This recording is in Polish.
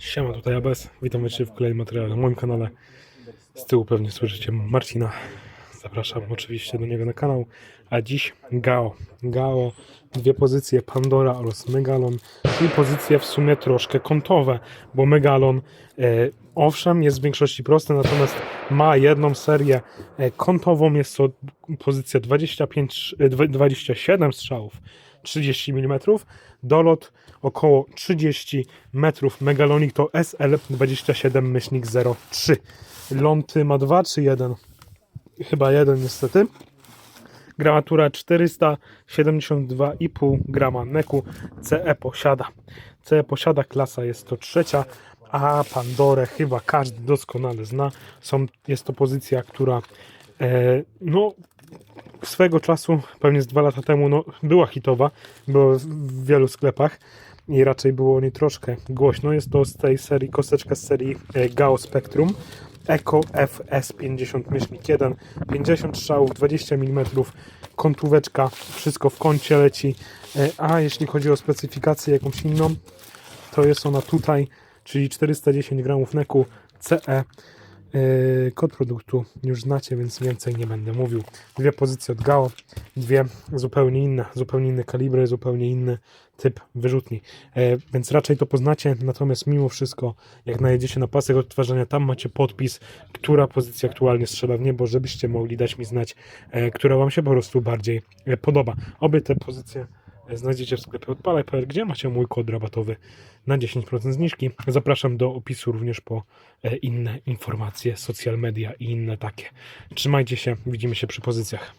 Siema, tutaj Abes. Witam Cię w kolejnym materiale na moim kanale. Z tyłu pewnie słyszycie Marcina. Zapraszam oczywiście do niego na kanał. A dziś Gao. Gao, dwie pozycje Pandora oraz Megalon. I pozycje w sumie troszkę kątowe, bo Megalon e, owszem jest w większości prosty, natomiast ma jedną serię e, kątową. Jest to pozycja 25, e, dwa- 27 strzałów. 30 mm, dolot około 30 metrów. Megalonik to SL27-03. Ląty ma 2 czy 1? Chyba jeden niestety. Gramatura 472,5 grama neku. CE posiada. CE posiada, klasa jest to trzecia, a Pandorę chyba każdy doskonale zna. Są, jest to pozycja, która e, no, swego czasu, pewnie z dwa lata temu, no, była hitowa, była w- wielu sklepach i raczej było o niej troszkę głośno. Jest to z tej serii, kosteczka z serii e, Gao Spectrum. Eco FS50 myślnik 1, 50 strzałów, 20 mm, kątóweczka, wszystko w kącie leci. E, A jeśli chodzi o specyfikację jakąś inną, to jest ona tutaj, czyli 410 gramów neku CE. Yy, Kod produktu już znacie, więc więcej nie będę mówił. Dwie pozycje od Gao, dwie zupełnie inne, zupełnie inne kalibry, zupełnie inny typ wyrzutni. E, Więc raczej to poznacie, natomiast mimo wszystko, jak najedziecie na pasek odtwarzania, tam macie podpis, która pozycja aktualnie strzela w niebo, żebyście mogli dać mi znać, e, która Wam się po prostu bardziej podoba. Obie te pozycje znajdziecie w sklepie odpalaj.pl, gdzie macie mój kod rabatowy na 10% zniżki. Zapraszam do opisu również po e, inne informacje, social media i inne takie. Trzymajcie się, widzimy się przy pozycjach.